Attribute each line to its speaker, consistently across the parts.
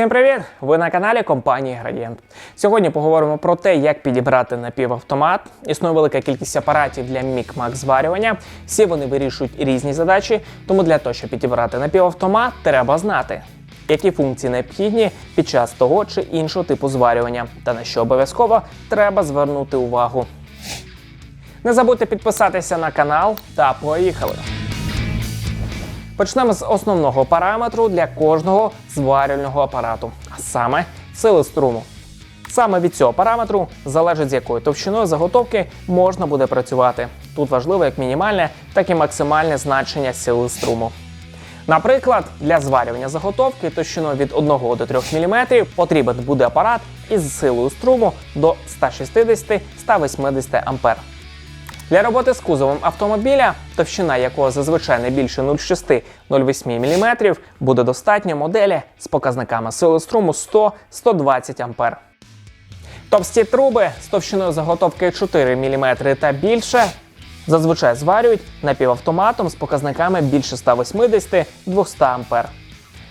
Speaker 1: Всім привіт! Ви на каналі компанії Градієнт. Сьогодні поговоримо про те, як підібрати напівавтомат. Існує велика кількість апаратів для мік-мак зварювання. Всі вони вирішують різні задачі, тому для того, щоб підібрати напівавтомат, треба знати, які функції необхідні під час того чи іншого типу зварювання, та на що обов'язково треба звернути увагу. Не забудьте підписатися на канал та поїхали! Почнемо з основного параметру для кожного зварювального апарату, а саме сили струму. Саме від цього параметру залежить з якою товщиною заготовки можна буде працювати. Тут важливо як мінімальне, так і максимальне значення сили струму. Наприклад, для зварювання заготовки товщиною від 1 до 3 мм потрібен буде апарат із силою струму до 160-180 А. Для роботи з кузовом автомобіля, товщина якого зазвичай не більше 0,6-0,8 мм, буде достатньо моделі з показниками сили струму 100-120 А. Товсті труби з товщиною заготовки 4 мм та більше зазвичай зварюють напівавтоматом з показниками більше 180-200 А.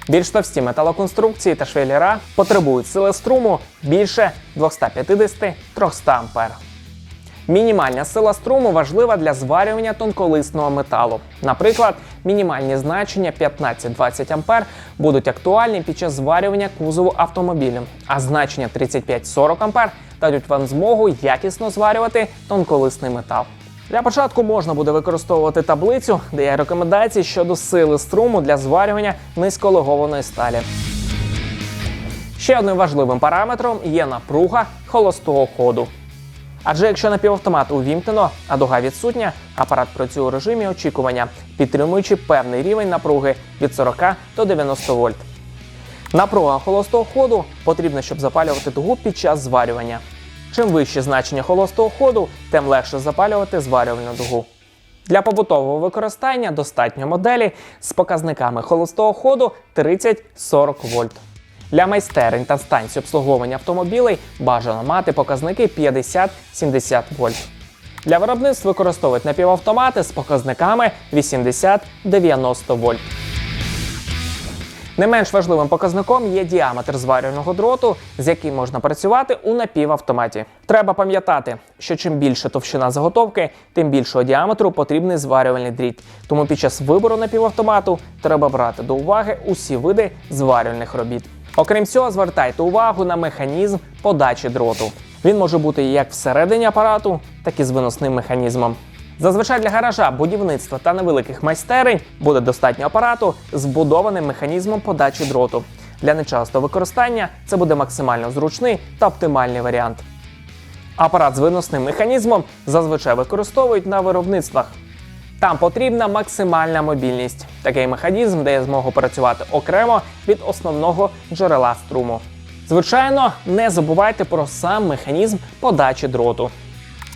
Speaker 1: Більш товсті металоконструкції та швеллера потребують сили струму більше 250-300 А. Мінімальна сила струму важлива для зварювання тонколисного металу. Наприклад, мінімальні значення 15-20 А будуть актуальні під час зварювання кузову автомобіля, а значення 35-40 А дадуть вам змогу якісно зварювати тонколисний метал. Для початку можна буде використовувати таблицю, де є рекомендації щодо сили струму для зварювання низьколегованої сталі. Ще одним важливим параметром є напруга холостого ходу. Адже якщо напівавтомат увімкнено, а дуга відсутня, апарат працює у режимі очікування, підтримуючи певний рівень напруги від 40 до 90 вольт. Напруга холостого ходу потрібна, щоб запалювати дугу під час зварювання. Чим вище значення холостого ходу, тим легше запалювати зварювальну дугу. Для побутового використання достатньо моделі з показниками холостого ходу 30-40 вольт. Для майстерень та станцій обслуговування автомобілей бажано мати показники 50-70 вольт. Для виробництва використовують напівавтомати з показниками 80-90 вольт. Не менш важливим показником є діаметр зварювального дроту, з яким можна працювати у напівавтоматі. Треба пам'ятати, що чим більше товщина заготовки, тим більшого діаметру потрібний зварювальний дріт. Тому під час вибору напівавтомату треба брати до уваги усі види зварювальних робіт. Окрім цього, звертайте увагу на механізм подачі дроту. Він може бути як всередині апарату, так і з виносним механізмом. Зазвичай для гаража, будівництва та невеликих майстерень буде достатньо апарату з вбудованим механізмом подачі дроту. Для нечастого використання це буде максимально зручний та оптимальний варіант. Апарат з виносним механізмом зазвичай використовують на виробництвах. Там потрібна максимальна мобільність. Такий механізм дає змогу працювати окремо від основного джерела струму. Звичайно, не забувайте про сам механізм подачі дроту.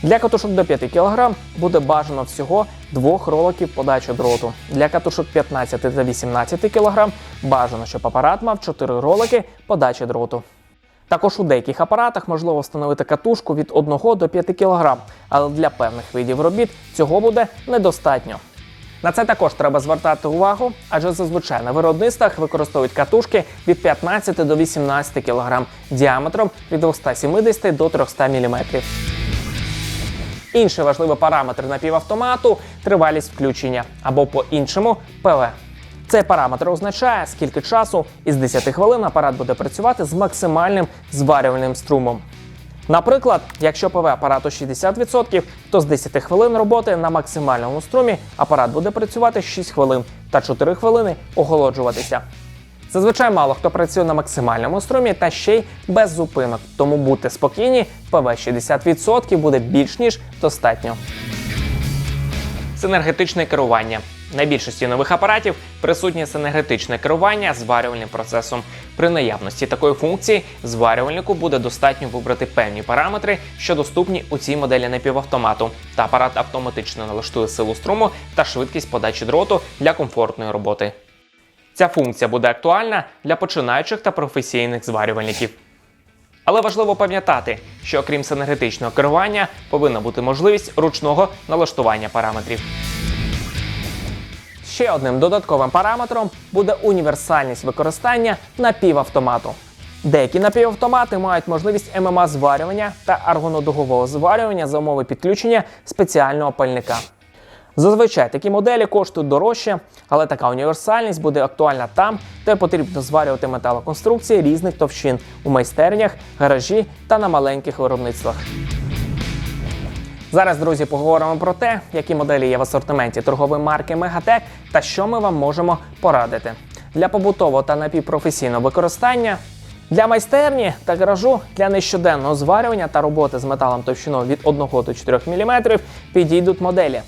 Speaker 1: Для катушок до 5 кг буде бажано всього двох роликів подачі дроту. Для катушок 15 та 18 кг бажано, щоб апарат мав 4 ролики подачі дроту. Також у деяких апаратах можливо встановити катушку від 1 до 5 кг, але для певних видів робіт цього буде недостатньо. На це також треба звертати увагу, адже зазвичай на виробництвах використовують катушки від 15 до 18 кг діаметром від 270 до 300 мм. Інший важливий параметр напівавтомату тривалість включення або по-іншому ПВ. Цей параметр означає, скільки часу із 10 хвилин апарат буде працювати з максимальним зварювальним струмом. Наприклад, якщо ПВ апарату 60%, то з 10 хвилин роботи на максимальному струмі апарат буде працювати 6 хвилин та 4 хвилини охолоджуватися. Зазвичай мало хто працює на максимальному струмі та ще й без зупинок, тому будьте спокійні, ПВ 60% буде більш ніж достатньо. Синергетичне керування. На більшості нових апаратів присутнє синергетичне керування зварювальним процесом. При наявності такої функції зварювальнику буде достатньо вибрати певні параметри, що доступні у цій моделі напівавтомату, та апарат автоматично налаштує силу струму та швидкість подачі дроту для комфортної роботи. Ця функція буде актуальна для починаючих та професійних зварювальників. Але важливо пам'ятати, що окрім синергетичного керування повинна бути можливість ручного налаштування параметрів. Ще одним додатковим параметром буде універсальність використання напівавтомату. Деякі напівавтомати мають можливість ММА зварювання та аргонодугового зварювання за умови підключення спеціального пальника. Зазвичай такі моделі коштують дорожче, але така універсальність буде актуальна там, де потрібно зварювати металоконструкції різних товщин у майстернях, гаражі та на маленьких виробництвах. Зараз, друзі, поговоримо про те, які моделі є в асортименті торгової марки Мегатек та що ми вам можемо порадити для побутового та напівпрофесійного використання. Для майстерні та гаражу для нещоденного зварювання та роботи з металом товщиною від 1 до 4 мм підійдуть моделі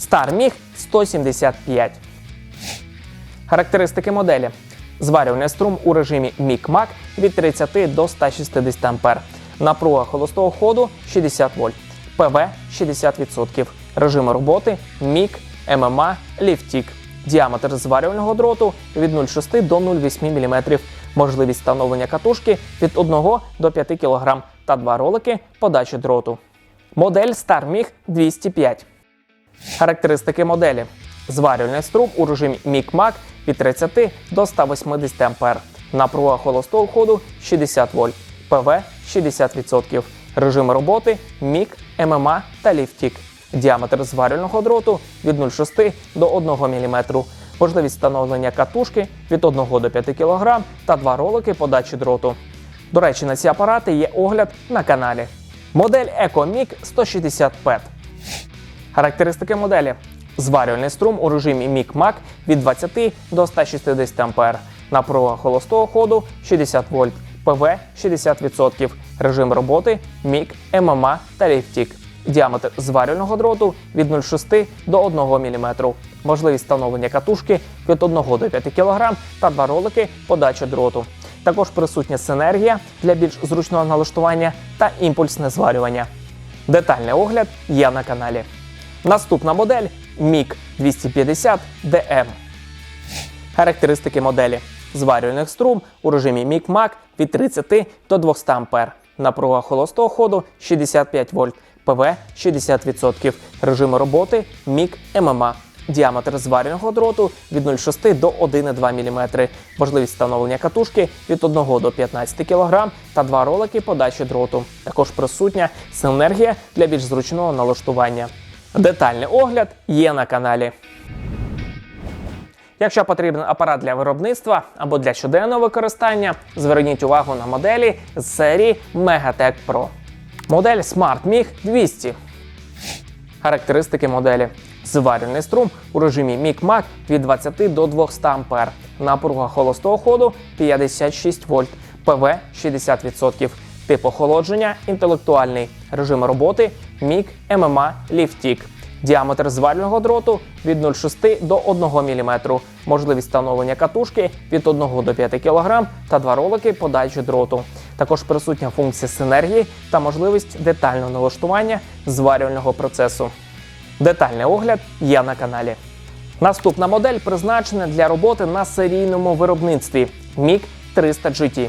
Speaker 1: Star MiG 175. Характеристики моделі. Зварювальний струм у режимі MIG-MAC від 30 до 160 А. Напруга холостого ходу 60 вольт. ПВ 60%. Режими роботи MIG, ММА, ліфтік. Діаметр зварювального дроту від 0,6 до 0,8 мм. Можливість встановлення катушки від 1 до 5 кг та два ролики подачі дроту. Модель Star MiG 205. Характеристики моделі. Зварювальний струм у режимі MIG-MAC від 30 до 180 А. Напруга холостого ходу 60 вольт. ПВ 60%. Режими роботи MIG, ММА та ліфтік. Діаметр зварювального дроту від 0,6 до 1 мм. Можливість встановлення катушки від 1 до 5 кг та два ролики подачі дроту. До речі, на ці апарати є огляд на каналі. Модель EcoMic 160 PET. Характеристики моделі. Зварювальний струм у режимі MIG-MAC від 20 до 160 А. Напруга холостого ходу 60 вольт. ПВ 60%. Режим роботи MIG, ММА та ліфтік. Діаметр зварювального дроту від 0,6 до 1 мм. Можливість встановлення катушки від 1 до 5 кг та два ролики подачі дроту. Також присутня синергія для більш зручного налаштування та імпульсне зварювання. Детальний огляд є на каналі. Наступна модель MiG 250 DM. Характеристики моделі. Зварювальних струм у режимі MIG-MAC від 30 до 200 А. Напруга холостого ходу 65 вольт. ПВ 60%. Режими роботи MIG ММА. Діаметр зварювального дроту від 0,6 до 1,2 мм. Можливість встановлення катушки від 1 до 15 кг та два ролики подачі дроту. Також присутня синергія для більш зручного налаштування. Детальний огляд є на каналі. Якщо потрібен апарат для виробництва або для щоденного використання, зверніть увагу на моделі з серії Megatech Pro. Модель Smart MiG 200. Характеристики моделі. Зварювальний струм у режимі MIG-MAC від 20 до 200 А. Напруга холостого ходу 56 вольт. ПВ 60%. Тип охолодження інтелектуальний. Режим роботи MIG, ММА, ліфтік. Діаметр зварювального дроту від 0,6 до 1 мм. Можливість встановлення катушки від 1 до 5 кг та два ролики подачі дроту. Також присутня функція синергії та можливість детального налаштування зварювального процесу. Детальний огляд є на каналі. Наступна модель призначена для роботи на серійному виробництві MiG 300 GT.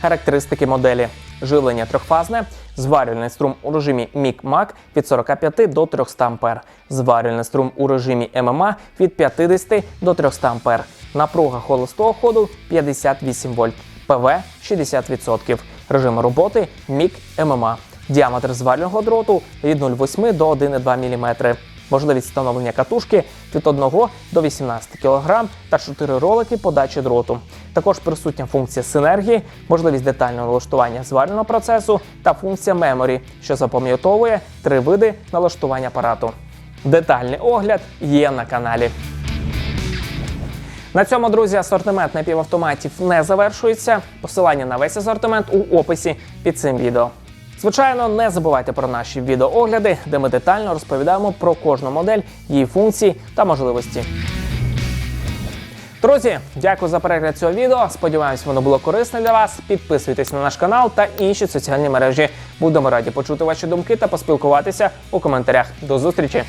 Speaker 1: Характеристики моделі. Живлення трьохфазне, зварювальний струм у режимі MIG-MAC від 45 до 300 А. Зварювальний струм у режимі ММА від 50 до 300 А. Напруга холостого ходу 58 вольт. ПВ 60%. Режим роботи MIG ММА. Діаметр зварювального дроту від 0,8 до 1,2 мм. Можливість встановлення катушки від 1 до 18 кг та 4 ролики подачі дроту. Також присутня функція синергії, можливість детального налаштування зварювального процесу та функція меморі, що запам'ятовує три види налаштування апарату. Детальний огляд є на каналі. На цьому, друзі, асортимент напівавтоматів не завершується. Посилання на весь асортимент у описі під цим відео. Звичайно, не забувайте про наші відеоогляди, де ми детально розповідаємо про кожну модель, її функції та можливості. Друзі, дякую за перегляд цього відео. Сподіваюсь, воно було корисне для вас. Підписуйтесь на наш канал та інші соціальні мережі. Будемо раді почути ваші думки та поспілкуватися у коментарях. До зустрічі!